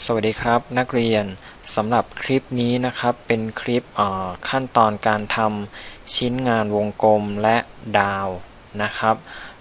สวัสดีครับนักเรียนสำหรับคลิปนี้นะครับเป็นคลิปขั้นตอนการทำชิ้นงานวงกลมและดาวนะครับ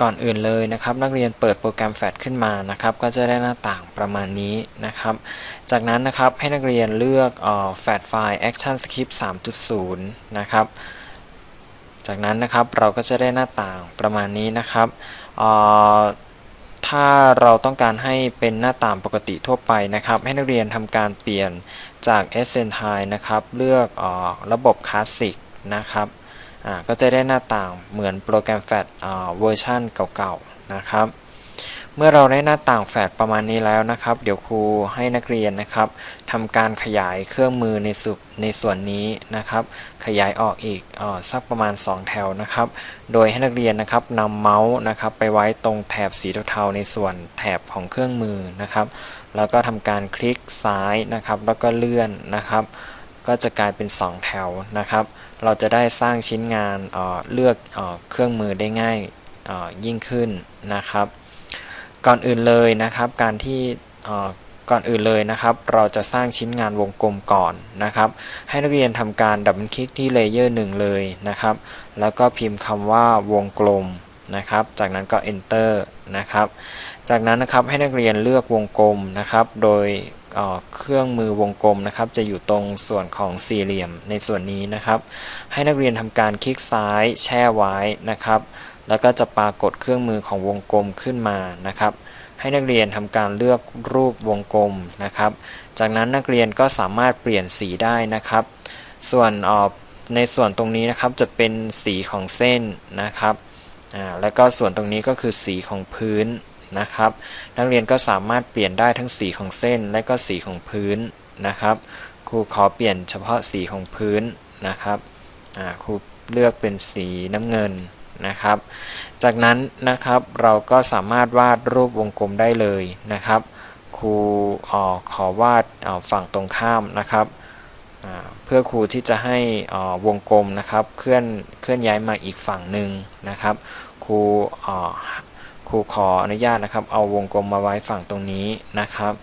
ก่อนอื่นเลยนะครับ นักเรียนเปิดโปรแกรมแฟดขึ้นมานะครับ ก็จะได้หน้าต่างประมาณนี้นะครับ จากนั้นนะครับให้นักเรียนเลือกแฟดไฟล์ Action Script 3.0 นะครับ จากนั้นนะครับเราก็จะได้หน้าต่างประมาณนี้นะครับ ถ้าเราต้องการให้เป็นหน้าต่างปกติทั่วไปนะครับ ให้นักเรียนทำการเปลี่ยนจาก e s e n t i นะครับ เลือกออกระบบคลาสสิกนะครับก็จะได้หน้าต่างเหมือนโปรแกรมแฟดเวอร์ชันเก่าๆนะครับ เมื่อเราได้หน้าต่างแฟดประมาณนี้แล้วนะครับ เดี๋ยวครูให้นักเรียนนะครับทำการขยายเครื่องมือในสุในส่วนนี้นะครับ ขยายออกอีกออสักประมาณ 2 แถวนะครับ โดยให้นักเรียนนะครับนำเมาส์นะครับไปไว้ตรงแถบสีเทาๆในส่วนแถบของเครื่องมือนะครับ แล้วก็ทำการคลิกซ้ายนะครับ แล้วก็เลื่อนนะครับก็จะกลายเป็น 2 แถวนะครับ เราจะได้สร้างชิ้นงานเเลือกเอเครื่องมือได้ง่ายยิ่งขึ้นนะครับ ก่อนอื่นเลยนะครับ การที่ก่อนอื่นเลยนะครับ เราจะสร้างชิ้นงานวงกลมก่อนนะครับ ให้นักเรียนทำการดับเบิลคลิกที่เลเยอร์หนึ่งเลยนะครับ แล้วก็พิมพ์คำว่าวงกลมนะครับ จากนั้นก็ enter นะครับ จากนั้นนะครับให้นักเรียนเลือกวงกลมนะครับ โดยเครื่องมือวงกลมนะครับ จะอยู่ตรงส่วนของสี่เหลี่ยมในส่วนนี้นะครับ ให้นักเรียนทำการคลิกซ้ายแช่ไว้นะครับ แล้วก็จะปรากฏเครื่องมือของวงกลมขึ้นมานะครับ ให้นักเรียนทำการเลือกรูปวงกลมนะครับ จากนั้นนักเรียนก็สามารถเปลี่ยนสีได้นะครับ ส่วนออในส่วนตรงนี้นะครับจะเป็นสีของเส้นนะครับอ่าแล้วก็ส่วนตรงนี้ก็คือสีของพื้นนะครับ นักเรียนก็สามารถเปลี่ยนได้ทั้งสีของเส้นและก็สีของพื้นนะครับครูขอเปลี่ยนเฉพาะสีของพื้นนะครับอ่าครูเลือกเป็นสีน้ำเงิน นะครับ จากนั้นนะครับเราก็สามารถวาดรูปวงกลมได้เลยนะครับ ครูออขอวาดฝั่งตรงข้ามนะครับเพื่อครูที่จะให้วงกลมนะครับเคลื่อนเคลื่อนย้ายมาอีกฝั่งหนึ่งนะครับ ครูครูขออนุญาตนะครับ เอาวงกลมมาไว้ฝั่งตรงนี้นะครับ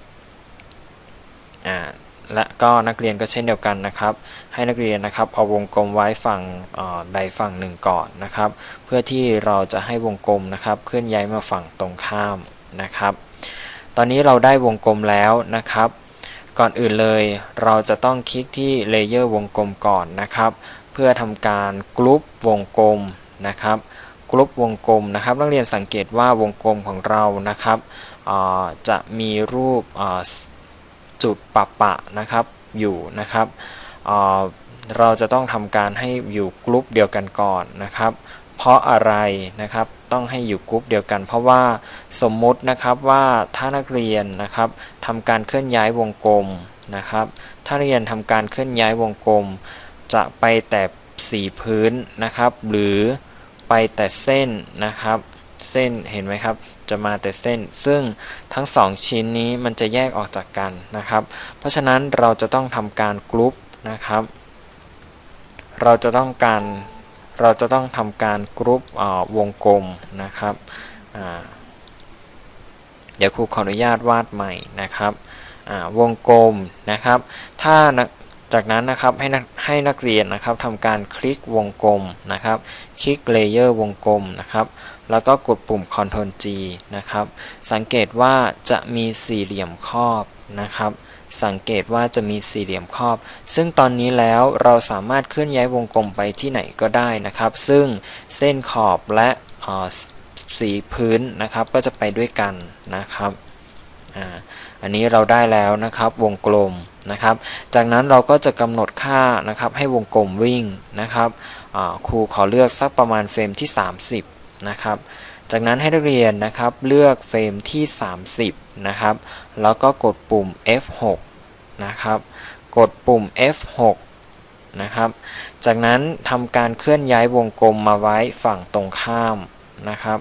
และก็นักเรียนก็เช่นเดียวกันนะครับ ให้นักเรียนนะครับเอาวงกลมไว้ฝั่งใดฝั่งหนึ่งก่อนนะครับ เพื่อที่เราจะให้วงกลมนะครับเคลื่อนย้ายมาฝั่งตรงข้ามนะครับ ตอนนี้เราได้วงกลมแล้วนะครับ ก่อนอื่นเลยเราจะต้องคลิกที่เลเยอร์วงกลมก่อนนะครับ เพื่อทำการกรุ๊ปวงกลมนะครับกรุ๊ปวงกลมนะครับ นักเรียนสังเกตว่าวงกลมของเรานะครับจะมีรูป จุดปะปะนะครับอยู่นะครับเเราจะต้องทำการให้อยู่กลุ่มเดียวกันก่อนนะครับ เพราะอะไรนะครับต้องให้อยู่กลุ่มเดียวกัน เพราะว่าสมมุตินะครับว่าถ้านักเรียนนะครับทำการเคลื่อนย้ายวงกลมนะครับ ถ้านักเรียนทำการเคลื่อนย้ายวงกลม จะไปแต่สีพื้นนะครับ หรือไปแต่เส้นนะครับ เส้นเห็นไหมครับ จะมาแต่เส้น ซึ่งทั้ง 2 ชิ้นนี้มันจะแยกออกจากกันนะครับ เพราะฉะนั้นเราจะต้องทำการกรุ๊ปนะครับ เราจะต้องการเราจะต้องทำการกรุ๊ปวงกลมนะครับเดี๋ยวครูขออนุญาตวาดใหม่นะครับวงกลมนะครับ ถ้า จากนั้นนะครับให้ให้นักเรียนนะครับทำการคลิกวงกลมนะครับ คลิกเลเยอร์วงกลมนะครับ แล้วก็กดปุ่ม Ctrl G นะครับ สังเกตว่าจะมีสี่เหลี่ยมครอบนะครับ สังเกตว่าจะมีสี่เหลี่ยมครอบ ซึ่งตอนนี้แล้วเราสามารถเคลื่อนย้ายวงกลมไปที่ไหนก็ได้นะครับ ซึ่งเส้นขอบและสีพื้นนะครับ ก็จะไปด้วยกันนะครับอันนี้เราได้แล้วนะครับวงกลม นะครับ จากนั้นเราก็จะกำหนดค่านะครับให้วงกลมวิ่งนะครับครูขอเลือกสักประมาณเฟรมที่ 30 นะครับ จากนั้นให้นักเรียนนะครับเลือกเฟรมที่ 30 นะครับ แล้วก็กดปุ่ม F6 นะครับ กดปุ่ม F6 นะครับ จากนั้นทำการเคลื่อนย้ายวงกลมมาไว้ฝั่งตรงข้ามนะครับ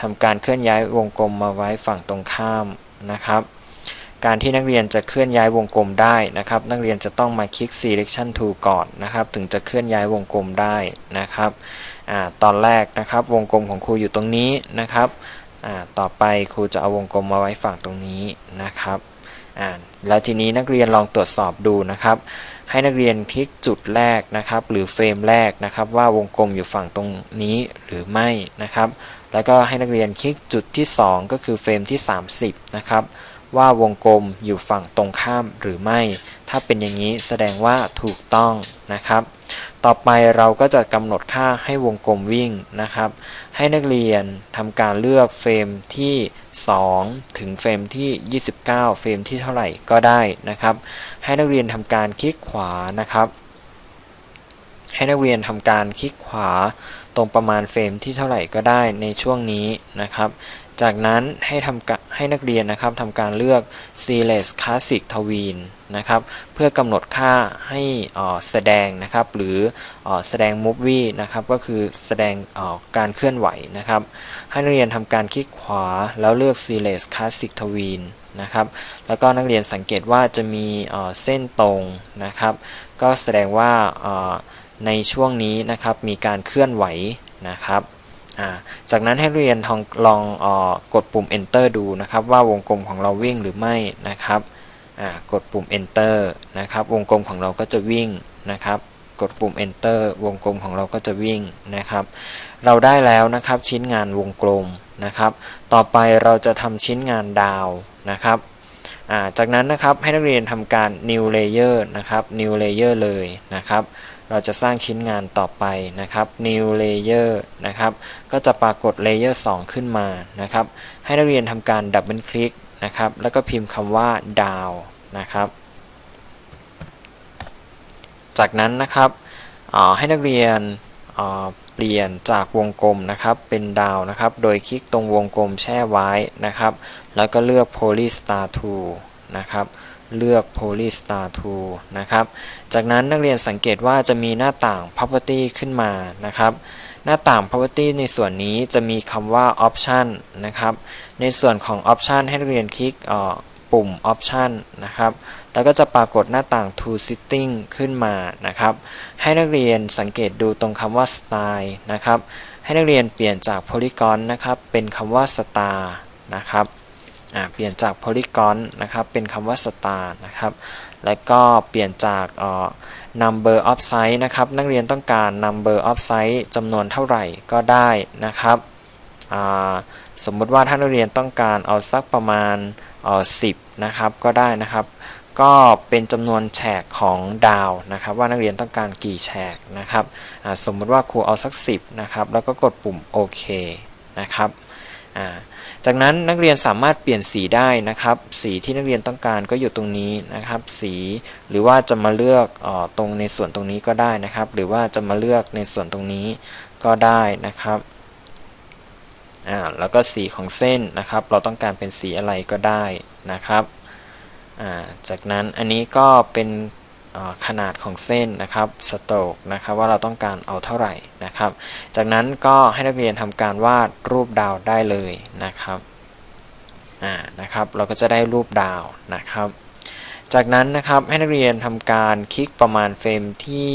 ทำการเคลื่อนย้ายวงกลมมาไว้ฝั่งตรงข้ามนะครับ การที่นักเรียนจะเคลื่อนย้ายวงกลมได้นะครับ นักเรียนจะต้องมาคลิก selection tool ก่อนนะครับ ถึงจะเคลื่อนย้ายวงกลมได้นะครับอตอนแรกนะครับวงกลมของครูอยู่ตรงนี้นะครับต่อไปครูจะเอาวงกลมมาไว้ฝั่งตรงนี้นะครับแล้วทีนี้นักเรียนลองตรวจสอบดูนะครับ ให้นักเรียนคลิกจุดแรกนะครับ หรือเฟรมแรกนะครับ ว่าวงกลมอยู่ฝั่งตรงนี้หรือไม่นะครับ แล้วก็ให้นักเรียนคลิกจุดที่ 2 ก็คือเฟรมที่ 30 นะครับ ว่าวงกลมอยู่ฝั่งตรงข้ามหรือไม่ ถ้าเป็นอย่างนี้แสดงว่าถูกต้องนะครับ ต่อไปเราก็จะกำหนดค่าให้วงกลมวิ่งนะครับ ให้นักเรียนทำการเลือกเฟรมที่ 2 ถึงเฟรมที่ 29 เฟรมที่เท่าไหร่ก็ได้นะครับ ให้นักเรียนทำการคลิกขวานะครับ ให้นักเรียนทำการคลิกขวาตรงประมาณเฟรมที่เท่าไหร่ก็ได้ในช่วงนี้นะครับ จากนั้นให้ทำให้นักเรียนนะครับทำการเลือก Series Classic Tween นะครับเพื่อกำหนดค่าให้แสดงนะครับหรือแสดง Movie นะครับก็คือแสดงการเคลื่อนไหวนะครับให้นักเรียนทำการคลิกขวาแล้วเลือก Series Classic Tween นะครับแล้วก็นักเรียนสังเกตว่าจะมีเส้นตรงนะครับก็แสดงว่าในช่วงนี้นะครับมีการเคลื่อนไหวนะครับ จากนั้นให้เรียนลองอกดปุ่ม enter ดูนะครับว่าวงกลมของเราวิ่งหรือไม่นะครับกดปุ่ม enter นะครับ วงกลมของเราก็จะวิ่งนะครับ กดปุ่ม enter วงกลมของเราก็จะวิ่งนะครับ เราได้แล้วนะครับชิ้นงานวงกลมนะครับ ต่อไปเราจะทำชิ้นงานดาวนะครับจากนั้นนะครับให้นักเรียนทำการ new layer นะครับ new layer เลยนะครับ เราจะสร้างชิ้นงานต่อไปนะครับ new layer นะครับ ก็จะปรากฏ layer 2 ขึ้นมานะครับ ให้นักเรียนทำการดับเบิลคลิกนะครับ แล้วก็พิมพ์คำว่า down นะครับ จากนั้นนะครับให้นักเรียนเปลี่ยนจากวงกลมนะครับเป็นดาวนะครับ โดยคลิกตรงวงกลมแช่ไว้นะครับ แล้วก็เลือก polystar tool นะครับ เลือก Polystar Tool นะครับ จากนั้นนักเรียนสังเกตว่าจะมีหน้าต่าง Property ขึ้นมานะครับ หน้าต่าง Property ในส่วนนี้จะมีคำว่า Option นะครับ ในส่วนของ Option ให้นักเรียนคลิกปุ่ม Option นะครับ แล้วก็จะปรากฏหน้าต่าง Tool Setting ขึ้นมานะครับ ให้นักเรียนสังเกตดูตรงคำว่า Style นะครับ ให้นักเรียนเปลี่ยนจาก Polygon นะครับ เป็นคำว่า Star นะครับ เปลี่ยนจาก polygon นะครับเป็นคำว่า star นะครับและก็เปลี่ยนจาก number of size นะครับนักเรียนต้องการ number of size จำนวนเท่าไหร่ก็ได้นะครับสมมุติว่าถ้านักเรียนต้องการเอาสักประมาณ10นะครับก็ได้นะครับ ก็เป็นจำนวนแฉกของดาวนะครับ ว่านักเรียนต้องการกี่แฉกนะครับสมมุติว่าครูเอาสัก 10นะครับแล้วก็กดปุ่มโอเคนะครับ จากนั้นนักเรียนสามารถเปลี่ยนสีได้นะครับ สีที่นักเรียนต้องการก็อยู่ตรงนี้นะครับ สีหรือว่าจะมาเลือกออตรงในส่วนตรงนี้ก็ได้นะครับ หรือว่าจะมาเลือกในส่วนตรงนี้ก็ได้นะครับอ่าแล้วก็สีของเส้นนะครับ เราต้องการเป็นสีอะไรก็ได้นะครับอ่าจากนั้นอันนี้ก็เป็น ขนาดของเส้นนะครับสโตกนะครับว่าเราต้องการเอาเท่าไหร่นะครับ จากนั้นก็ให้นักเรียนทำการวาดรูปดาวได้เลยนะครับอ่านะครับ เราก็จะได้รูปดาวนะครับ จากนั้นนะครับให้นักเรียนทำการคลิกประมาณเฟรมที่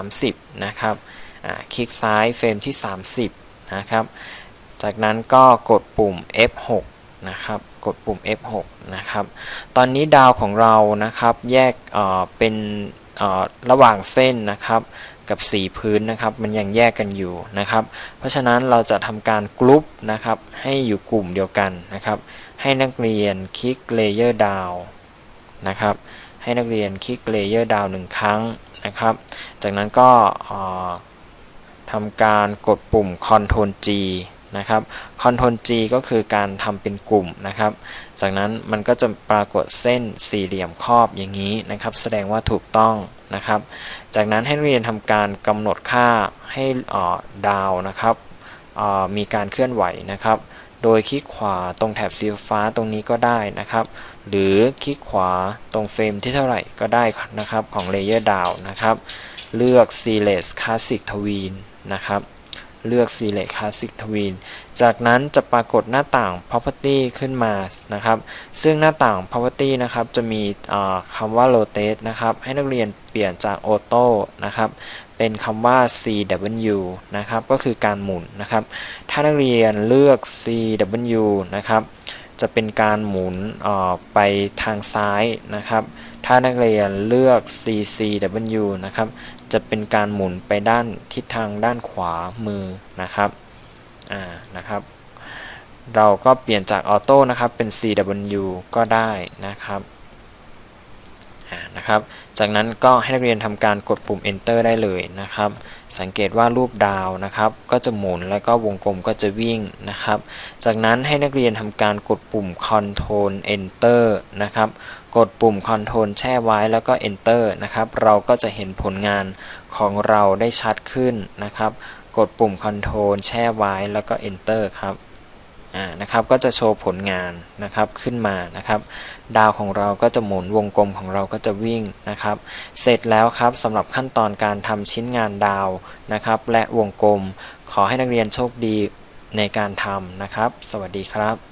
30 นะครับอ่าคลิกซ้ายเฟรมที่ 30 นะครับ จากนั้นก็กดปุ่ม F6 นะครับกดปุ่ม F6 นะครับตอนนี้ดาวของเรานะครับแยกเป็นระหว่างเส้นนะครับกับสีพื้นนะครับมันยังแยกกันอยู่นะครับ เพราะฉะนั้นเราจะทำการกรุ๊ปนะครับให้อยู่กลุ่มเดียวกันนะครับ ให้นักเรียนคลิกเลเยอร์ดาวนะครับให้นักเรียนคลิกเลเยอร์ดาวหนึ่งครั้งนะครับ จากนั้นก็ทำการกดปุ่ม Ctrl G นะครับ Ctrl G ก็คือการทำเป็นกลุ่มนะครับ จากนั้นมันก็จะปรากฏเส้นสี่เหลี่ยมครอบอย่างนี้นะครับ แสดงว่าถูกต้องนะครับ จากนั้นให้เรียนทำการกำหนดค่าให้ดาวนะครับมีการเคลื่อนไหวนะครับ โดยคลิกขวาตรงแถบสีฟ้าตรงนี้ก็ได้นะครับ หรือคลิกขวาตรงเฟรมที่เท่าไหร่ก็ได้นะครับของ Layer Down นะครับ เลือก Series Classic Tween นะครับ เลือก Select Classic Twin จากนั้นจะปรากฏหน้าต่าง Property ขึ้นมานะครับ ซึ่งหน้าต่าง Property นะครับ จะมีคำว่า Rotate นะครับ ให้นักเรียนเปลี่ยนจาก Auto นะครับ เป็นคำว่า CW นะครับ ก็คือการหมุนนะครับ ถ้านักเรียนเลือก CW นะครับจะเป็นการหมุนเอ่อไปทางซ้ายนะครับ ถ้านักเรียนเลือก CCW นะครับ จะเป็นการหมุนไปด้านทิศทางด้านขวามือนะครับอ่านะครับ เราก็เปลี่ยนจากออโต้นะครับเป็น CW ก็ได้นะครับ นะครับ จากนั้นก็ให้นักเรียนทำการกดปุ่ม enter ได้เลยนะครับ สังเกตว่ารูปดาวนะครับ ก็จะหมุนแล้วก็วงกลมก็จะวิ่งนะครับ จากนั้นให้นักเรียนทำการกดปุ่ม Control Enter นะครับ กดปุ่ม Control แช่ไว้แล้วก็ Enter นะครับ เราก็จะเห็นผลงานของเราได้ชัดขึ้นนะครับ กดปุ่ม Control แช่ไว้แล้วก็ Enter ครับ นะครับก็จะโชว์ผลงานนะครับขึ้นมานะครับ ดาวของเราก็จะหมุนวงกลมของเราก็จะวิ่งนะครับ เสร็จแล้วครับสำหรับขั้นตอนการทำชิ้นงานดาวนะครับ และวงกลม ขอให้นักเรียนโชคดีในการทำนะครับ สวัสดีครับ